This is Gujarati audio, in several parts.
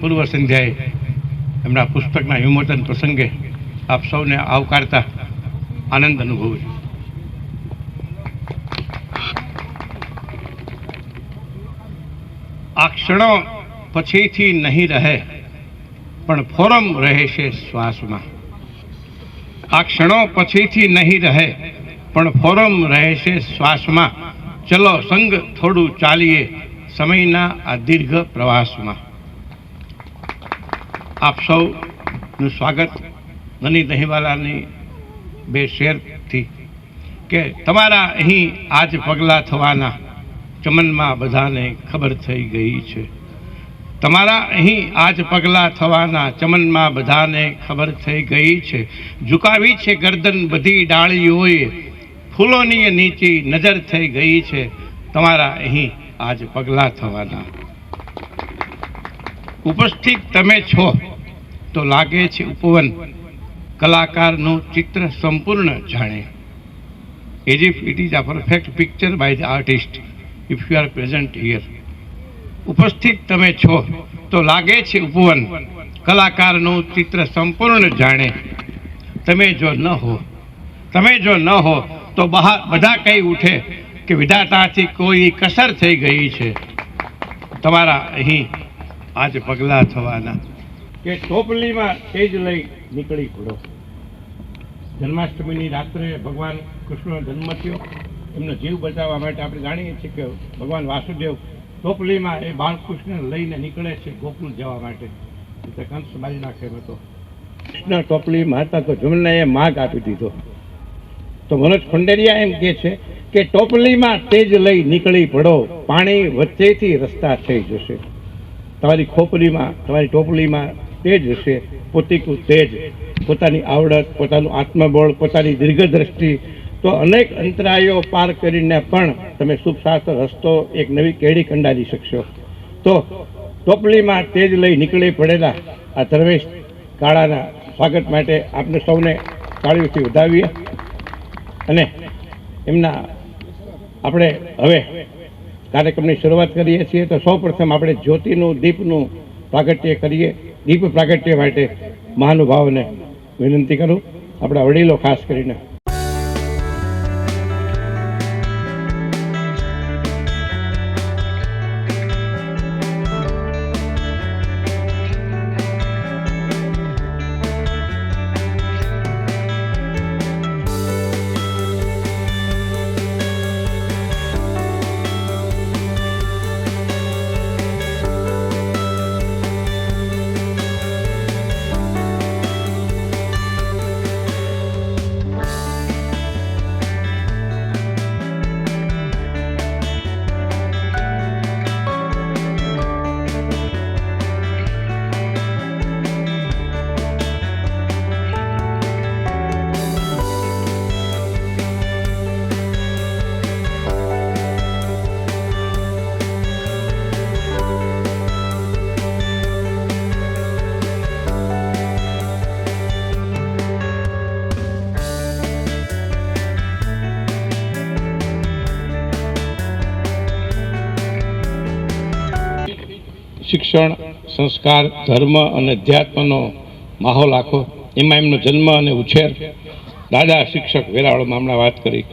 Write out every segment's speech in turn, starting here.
પૂર્વ સંધ્યાએ એમના પુસ્તકના વિમોચન પ્રસંગે આપ સૌને આવકારતા આનંદ અનુભવું છું. આ ક્ષણો પછીથી નહીં રહે, પણ ફોરમ રહે છે શ્વાસમાં. આ ક્ષણો પછીથી નહીં રહે, પણ ફોરમ રહે છે શ્વાસમાં. ચલો સંગ થોડું ચાલીએ, સમયના આ દીર્ઘ પ્રવાસમાં. આપ સૌનું સ્વાગત નની દહીંવાલાની બે શેરથી કે તમારા અહીં આજ પગલાં થવાના ચમનમાં બધાને ખબર થઈ ગઈ છે. તમારા અહીં આજ પગલાં થવાના ચમનમાં બધાને ખબર થઈ ગઈ છે. ઝુકાવી છે ગરદન બધી ડાળીઓએ, ફૂલોની નીચી નજર થઈ ગઈ છે. તમારા અહીં આજ પગલાં થવાના. ઉપસ્થિત તમે છો. તો લાગે છે ઉપવન કલાકારનું ચિત્ર સંપૂર્ણ જાણે. As if it is a perfect picture by the artist if you are present here ઉપસ્થિત તમે છો, તો લાગે છે ઉપવન કલાકારનું ચિત્ર સંપૂર્ણ જાણે. તમે જો ન હો, તમે જો ન હો, તો બહાર બધા કહી ઉઠે કે વિધાતાથી કોઈ કસર થઈ ગઈ છે. તમારા અહીં આજે પગલાં થવાના. કે ટોપલીમાં તેજ લઈ નીકળી પડો. જન્માષ્ટમીની રાત્રે ભગવાન કૃષ્ણનો જન્મ થયો. એમનો જીવ બચાવવા માટે આપણે જાણીએ છીએ કે ભગવાન વાસુદેવ ટોપલીમાં એ બાળકૃષ્ણ લઈને નીકળે છે ગોકુલ જવા માટે. એટલે કંસ મારી નાખ્યો હતો. કૃષ્ણ ટોપલી માતા તો જમનાએ માગ આપી દીધો. તો મનોજ ખંડેરિયા એમ કહે છે કે ટોપલીમાં તેજ લઈ નીકળી પડો. પાણી વચ્ચેથી રસ્તા થઈ જશે. તમારી ખોપરીમાં, તમારી ટોપલીમાં તેજ હશે. પોતીકું તેજ. પોતાની આવડત, પોતાનું આત્મબળ, પોતાની દીર્ઘદ્રષ્ટિ. તો અનેક અંતરાયો પાર કરીને પણ તમે શુભ શાસ્ત્ર રસ્તો એક નવી કેડી કંડારી શકશો. તો ટોપલીમાં તેજ લઈ નીકળી પડેલા આ ધર્મેશ કાળાના સ્વાગત માટે આપણે સૌને તાળીઓથી વધાવીએ. અને એમના આપણે હવે કાર્યક્રમની શરૂઆત કરીએ છીએ. તો સૌપ્રથમ આપણે જ્યોતિનું, દીપનું પ્રાગટ્ય કરીએ. દીપ પ્રાગટ્ય માટે મહાનુભાવને વિનંતી કરું. આપણા વડીલો ખાસ કરીને શિક્ષણ, સંસ્કાર, ધર્મ અને અધ્યાત્મનો માહોલ આખો. એમાં એમનો જન્મ અને ઉછેર. દાદા શિક્ષક વેરાવળમાં હમણાં વાત કરી.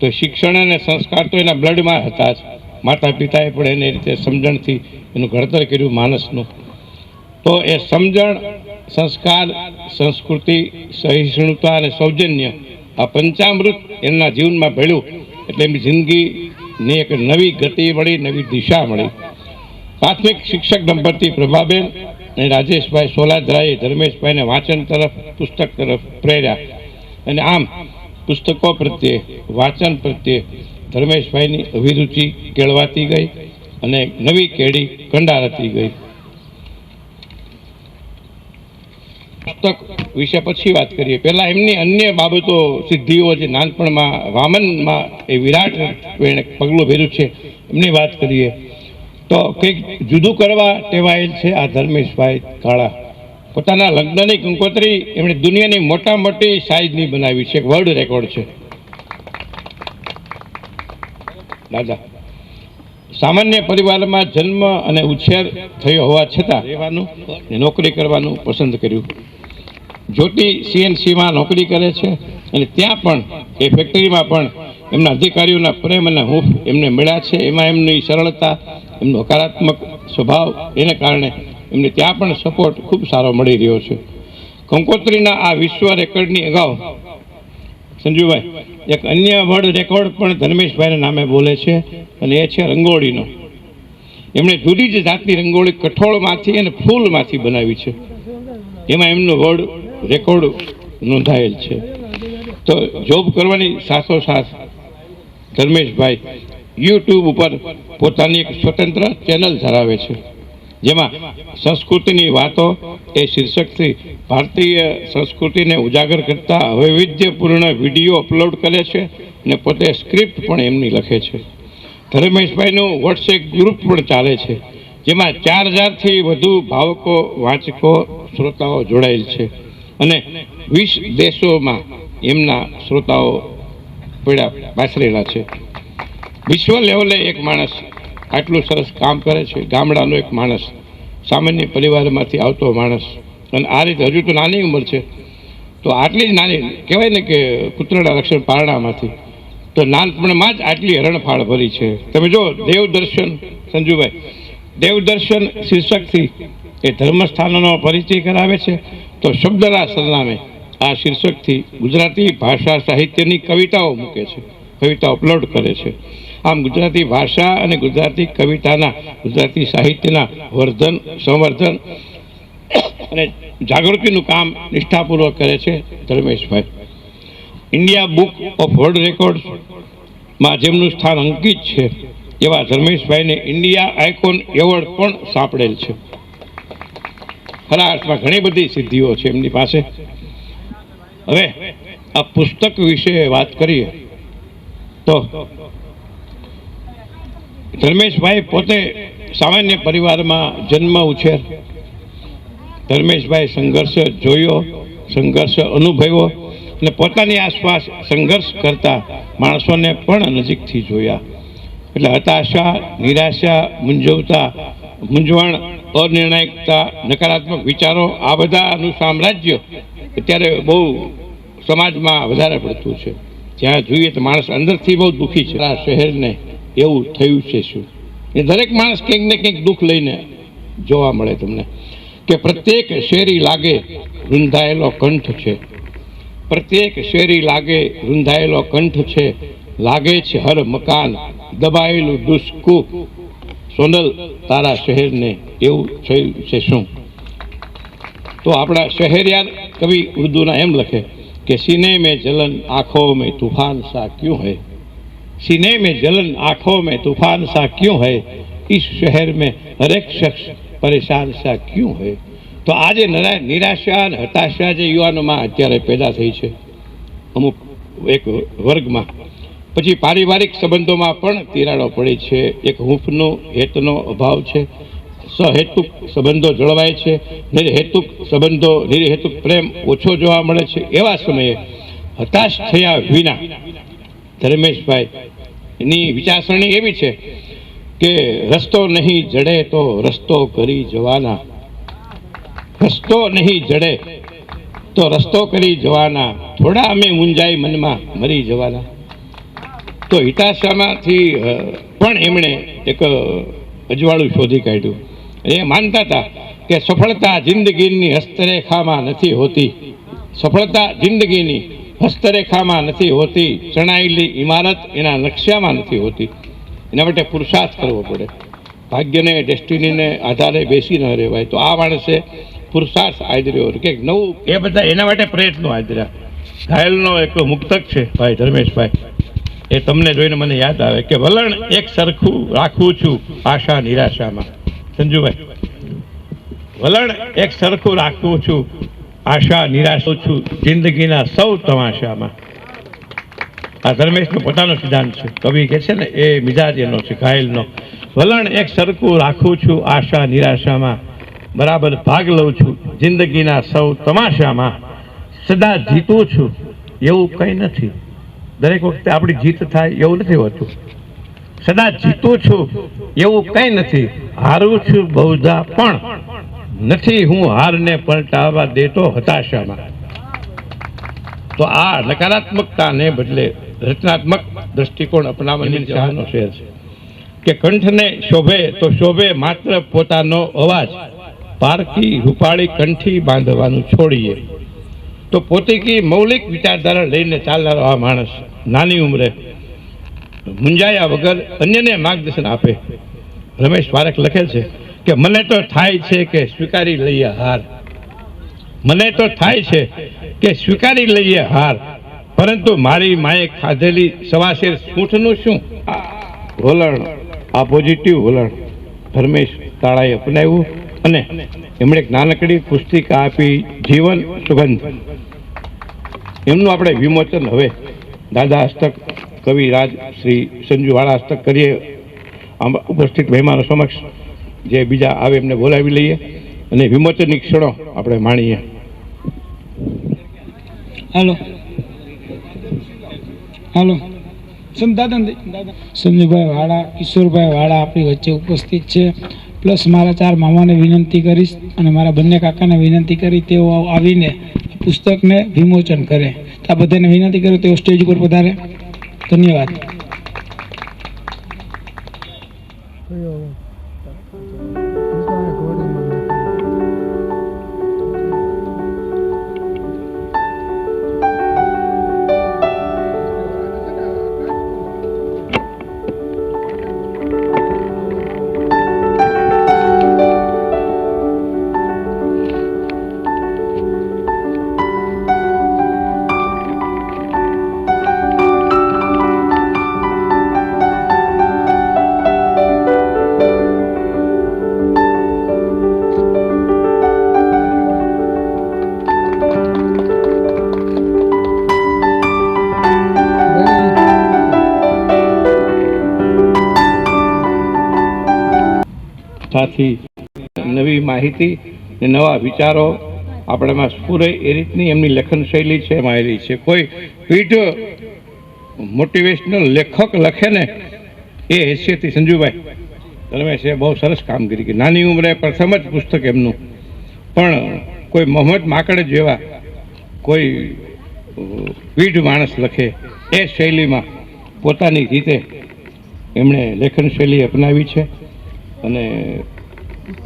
તો શિક્ષણ અને સંસ્કાર તો એના બ્લડમાં હતા જ. માતા પિતાએ પણ એને રીતે સમજણથી એનું ઘડતર કર્યું માણસનું તો એ સમજણ, સંસ્કાર, સંસ્કૃતિ, સહિષ્ણુતા અને સૌજન્ય આ પંચામૃત એમના જીવનમાં ભેળ્યું. એટલે એમની જિંદગીની એક નવી ગતિ મળી, નવી દિશા મળી. પ્રાથમિક શિક્ષક દંપતી પ્રભાબેન અને રાજેશભાઈ સોલાદરાએ ધર્મેશભાઈને વાંચન તરફ, પુસ્તક તરફ પ્રેર્યા. અને આમ પુસ્તકો પ્રત્યે, વાંચન પ્રત્યે ધર્મેશભાઈની અભિરુચિ કેળવાતી ગઈ અને નવી કેડી કંડારતી ગઈ. પુસ્તક વિશે પછી વાત કરીએ. પહેલાં એમની અન્ય બાબતો, સિદ્ધિઓ જે નાનપણમાં, વામનમાં એ વિરાટ એણે પગલું ભેર્યું છે, એમની વાત કરીએ. તો કંઈક જુદું કરવા ટેવાયેલ છે આ ધર્મેશભાઈ કાળા. પોતાના લગ્નની કંકોત્રી એમણે દુનિયાની મોટા મોટી સાઇઝની બનાવી છે. એક વર્લ્ડ રેકોર્ડ છે. દાદા, સામાન્ય પરિવારમાં જન્મ અને ઉછેર થયો હોવા છતાં રહેવાનું અને નોકરી કરવાનું પસંદ કર્યું. જ્યોતિ સીએનસીમાં નોકરી કરે છે અને ત્યાં પણ, એ ફેક્ટરીમાં પણ એમના અધિકારીઓના પ્રેમ અને હૂંફ એમને મળ્યા છે. એમાં એમની સરળતા એમનો હકારાત્મક સ્વભાવ એને કારણે એમને ત્યાં પણ સપોર્ટ ખૂબ સારો મળી રહ્યો છે. કંકોત્રીના આ વિશ્વ રેકોર્ડની અગાઉ સંજુભાઈ, એક અન્ય વર્લ્ડ રેકોર્ડ પણ ધર્મેશભાઈના નામે બોલે છે અને એ છે રંગોળીનો. એમણે જુદી જ જાતની રંગોળી કઠોળમાંથી અને ફૂલમાંથી બનાવી છે. એમાં એમનો વર્લ્ડ રેકોર્ડ નોંધાયેલ છે. તો જોબ કરવાની સાથોસાથ ધર્મેશભાઈ યુટ્યુબ ઉપર પોતાની એક સ્વતંત્ર ચેનલ ધરાવે છે. જેમાં સંસ્કૃતિની વાતો એ શીર્ષકથી ભારતીય સંસ્કૃતિને ઉજાગર કરતા વૈવિધ્યપૂર્ણ વીડિયો અપલોડ કરે છે અને પોતે સ્ક્રિપ્ટ પણ એમની લખે છે. ધર્મેશભાઈનું વોટ્સએપ ગ્રુપ પણ ચાલે છે, જેમાં ચાર હજારથી વધુ ભાવકો, વાંચકો, શ્રોતાઓ જોડાયેલ છે અને વીસ દેશોમાં એમના શ્રોતાઓ પડ્યા પાછરેલા છે. વિશ્વ લેવલે એક માણસ આટલું સરસ કામ કરે છે, ગામડાનો એક માણસ, સામાન્ય પરિવારમાંથી આવતો માણસ. અને આ રીતે હજુ તો નાની ઉંમર છે. તો આટલી જ નાની, કહેવાય ને કે કૂતરાના રક્ષણ પારણામાંથી. તો નાનપણમાં જ આટલી હરણફાળ ભરી છે. તમે જો દેવદર્શન, સંજુભાઈ, દેવદર્શન શીર્ષકથી એ ધર્મસ્થાનોનો પરિચય કરાવે છે. તો શબ્દના સરનામે આ શીર્ષકથી ગુજરાતી ભાષા સાહિત્યની કવિતાઓ મૂકે છે. કવિતા અપલોડ કરે છે. આમ ગુજરાતી ભાષા અને ગુજરાતી કવિતાના, ગુજરાતી સાહિત્યના વર્ધન, સંવર્ધન અને જાગૃતિનું કામ નિષ્ઠાપૂર્વક કરે છે Dharmeshbhai. India book of world રેકોર્ડ્સમાં જેમનું સ્થાન અંકિત છે, એવા ધર્મેશભાઈને ઇન્ડિયા આઇકોન એવોર્ડ પણ સાંપડેલ છે. ખરા અર્થમાં ઘણી બધી સિદ્ધિઓ છે એમની પાસે. હવે આ પુસ્તક વિશે વાત કરીએ તો ધર્મેશભાઈ પોતે સામાન્ય પરિવારમાં જન્મ ઉછેર. ધર્મેશભાઈ સંઘર્ષ જોયો, સંઘર્ષ અનુભવ્યો અને પોતાની આસપાસ સંઘર્ષ કરતા માણસોને પણ નજીકથી જોયા. એટલે હતાશા, નિરાશા, મૂંઝવતા, મૂંઝવણ, અનિર્ણાયકતા, નકારાત્મક વિચારો, આ બધાનું સામ્રાજ્ય અત્યારે બહુ સમાજમાં વધારે પડતું છે. જ્યાં જોઈએ તો માણસ અંદરથી બહુ દુઃખી છે. આ શહેરને એવું થયું છે શું? એ દરેક માણસ કંઈક ને કંઈક દુઃખ લઈને જોવા મળે તમને. કે પ્રત્યેક શેરી લાગે રૂંધાયેલો કંઠ છે. પ્રત્યેક શેરી લાગે રૂંધાયેલો કંઠ છે. લાગે છે હર મકાન દબાયેલું દુષ્કૂપ સોનલ, તારા શહેરને એવું થયું છે શું? તો આપણા શહેરિયાર કવિ ઉર્દુના એમ લખે કે સિને મેં જલન આંખો મેં તુફાન સા ક્યું હૈ? सीने में जलन आंखों में तूफान सा क्यों है इस शहर में हर एक शख्स परेशान सा क्यों है તો આજે નરા નિરાશા અને હતાશા જે યુવાનોમાં અત્યારે પેદા થઈ છે અમુક એક વર્ગમાં પછી પારિવારિક સંબંધોમાં પણ તિરાડો પડી છે એક હૂંફનો હેતનો અભાવ છે સહેતુક સંબંધો જળવાય છે નિર્હેતુક સંબંધો નિર્હેતુક પ્રેમ ઓછો જોવા મળે છે એવા સમયે હતાશ થયા વિના ધર્મેશભાઈ, એની વિચારસરણી એવી છે કે રસ્તો નહીં જડે તો રસ્તો કરી જવાના. રસ્તો નહીં જડે તો રસ્તો કરી જવાના. થોડા અમે ઊંજાઈ મનમાં મરી જવાના. તો હિતાશામાંથી પણ એમણે એક અજવાળું શોધી કાઢ્યું. એ માનતા હતા કે સફળતા જિંદગીની હસ્તરેખામાં નથી હોતી. સફળતા જિંદગીની હસ્તરેખામાં નથી હોતી ચણાયેલી ઇમારત એના નકશામાં નથી હોતી. એના માટે પુરુષાર્થ કરવો પડે. ભાગ્યને, ડેસ્ટિનીને આધારે બેસી ન રહેવાય. તો આ માણસે પુરુષાર્થ આદર્યો કે નવું એ બધા એના માટે પ્રયત્નો આદર્યા. ઘાયલનો એક મુક્તક છે, ભાઈ ધર્મેશભાઈ. એ તમને જોઈને મને યાદ આવે કે વલણ એક સરખું રાખું છું આશા નિરાશામાં. સંજુભાઈ, વલણ એક સરખું રાખું છું આશા, નિરાશો છું. જિંદગીના સૌ તમાશામાં. આ ધર્મેશનો પોતાનો સિદ્ધાંત છે. કવિ કે છે ને, એ મિજાજ એનો છે, ઘાયલનો. વલણ એક સરખું રાખું છું, આશા, નિરાશામાં. બરાબર ભાગ લઉં છું. જિંદગીના સૌ તમાશામાં સદા જીતું છું. એવું કંઈ નથી. દરેક વખતે આપણી જીત થાય એવું નથી હોતું. સદા જીતું છું. એવું કંઈ નથી. હારું છું બહુધા પણ. નથી હું હારને પલટાવવા દેતો હતાશામાં. તો આ નકારાત્મકતાને બદલે રચનાત્મક દ્રષ્ટિકોણ અપનાવવાની ચાહનો શેર છે. કે કંઠને શોભે તો શોભે માત્ર પોતાનો અવાજ. પારકી રૂપાળી કંઠી બાંધવાનું છોડીએ. તો પોતીકી મૌલિક વિચારધારા લઈને ચાલનારો આ માણસ નાની ઉંમરે મુંજાયા વગર અન્યને માર્ગદર્શન આપે. રમેશ પારેખ લખે છે કે મને તો થાય છે કે સ્વીકારી લઈએ હાર. મને તો થાય છે કે સ્વીકારી લઈએ હાર. પરંતુ મારી માએ ખાધેલી સવાશેર સૂંઠનું શું? વલણ, આ પોઝિટિવ વલણ. ધર્મેશ તાળાએ અપનાવ્યું અને એમણે એક નાનકડી પુસ્તિકા આપી, જીવન સુગંધ. એમનું આપણે વિમોચન હવે દાદા હસ્તક કવિ રાજ શ્રી સંજુવાળા હસ્તક કરીએ. ઉપસ્થિત મહેમાનો સમક્ષ જે બીજા આવે એમને બોલાવી લઈએ અને વિમોચનની ક્ષણો આપણે માણીએ. હાલો. હાલો. સંજુભાઈ વાળા, કિશોરભાઈ વાળા આપણી વચ્ચે ઉપસ્થિત છે. પ્લસ મારા ચાર મામાને વિનંતી કરીશ અને મારા બંને કાકાને વિનંતી કરી તેઓ આવીને પુસ્તકને વિમોચન કરે. આ બધાને વિનંતી કરું તેઓ સ્ટેજ ઉપર પધારે. ધન્યવાદ. સાથી નવી માહિતી ને નવા વિચારો આપણામાં સ્ફૂરે એ રીતની એમની લેખન શૈલી છે એમાં આવેલી છે. કોઈ પીઠ મોટિવેશનલ લેખક લખે ને એ હેસિયતથી, સંજુભાઈ રમેશે બહુ સરસ કામગીરી કરી. નાની ઉંમરે પ્રથમ જ પુસ્તક એમનું. પણ કોઈ મોહમ્મદ માકડ જેવા કોઈ પીઢ માણસ લખે એ શૈલીમાં પોતાની રીતે એમણે લેખન શૈલી અપનાવી છે. અને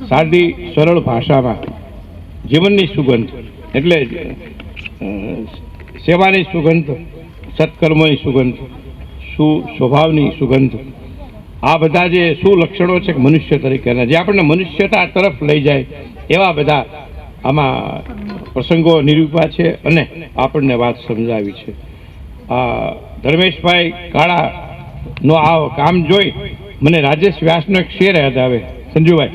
સાદી, સરળ ભાષામાં જીવનની સુગંધ, એટલે સેવાની સુગંધ, સત્કર્મની સુગંધ, સુ, સ્વભાવની સુગંધ, આ બધા જે શું લક્ષણો છે મનુષ્ય તરીકેના જે આપણને મનુષ્યતા તરફ લઈ જાય, એવા બધા આમાં પ્રસંગો નિરૂપા છે અને આપણને વાત સમજાવી છે. આ ધર્મેશભાઈ કાળાનો આ કામ જોઈ મને રાજેશ વ્યાસનો એક શેર યાદ આવે, સંજુભાઈ,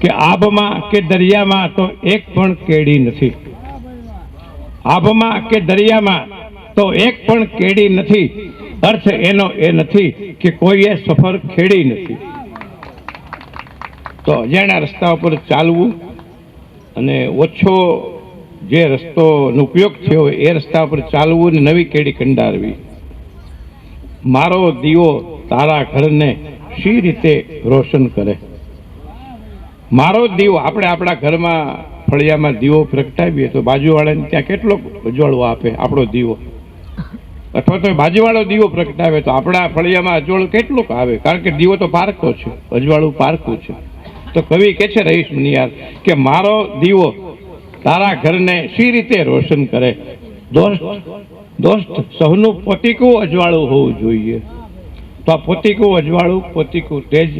કે આભમાં કે દરિયામાં તો એક પણ કેડી નથી. આભમાં કે દરિયામાં તો એક પણ કેડી નથી. અર્થ એનો એ નથી કે કોઈએ સફર ખેડી નથી. તો અજાણ્યા રસ્તા ઉપર ચાલવું અને ઓછો જે રસ્તોનો ઉપયોગ થયો એ રસ્તા ઉપર ચાલવું અને નવી કેડી કંડારવી. મારો દીવો તારા ઘરને શી રીતે રોશન કરે? મારો દીવો, આપણે આપણા ઘરમાં ફળિયામાં દીવો પ્રગટાવીએ તો બાજુવાળાને ત્યાં કેટલો અજવાળો આપે આપણો દીવો? અથવા તો બાજુવાળો દીવો પ્રગટાવે તો આપણા ફળિયામાં અજવાળો કેટલુંક આવે? કારણ કે દીવો તો પારકો છે, અજવાળું પારકું છે. તો કવિ કે છે રહીશ મુનિયાર કે મારો દીવો તારા ઘરને શી રીતે રોશન કરે? દોસ્ત દોસ્ત સૌનું પોતીકું અજવાળું હોવું જોઈએ. તો આ પોતીકું અજવાળું, પોતીકું તેજ,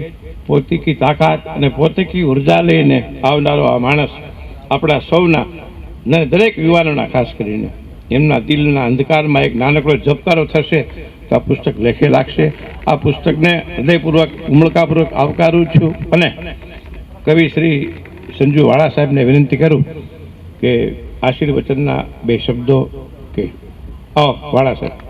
પોતીકી તાકાત અને પોતીકી ઊર્જા લઈને આવનારો આ માણસ આપણા સૌના ને દરેક યુવાનોના ખાસ કરીને. એમના દિલના અંધકારમાં એક નાનકડો જપકારો થશે તો આ પુસ્તક લેખે લાગશે. આ પુસ્તકને હૃદયપૂર્વક, ઉમળકાપૂર્વક આવકારું છું અને કવિ શ્રી સંજુ વાળા સાહેબને વિનંતી કરું કે આશીર્વચનના બે શબ્દો કે, આવો વાળા સાહેબ.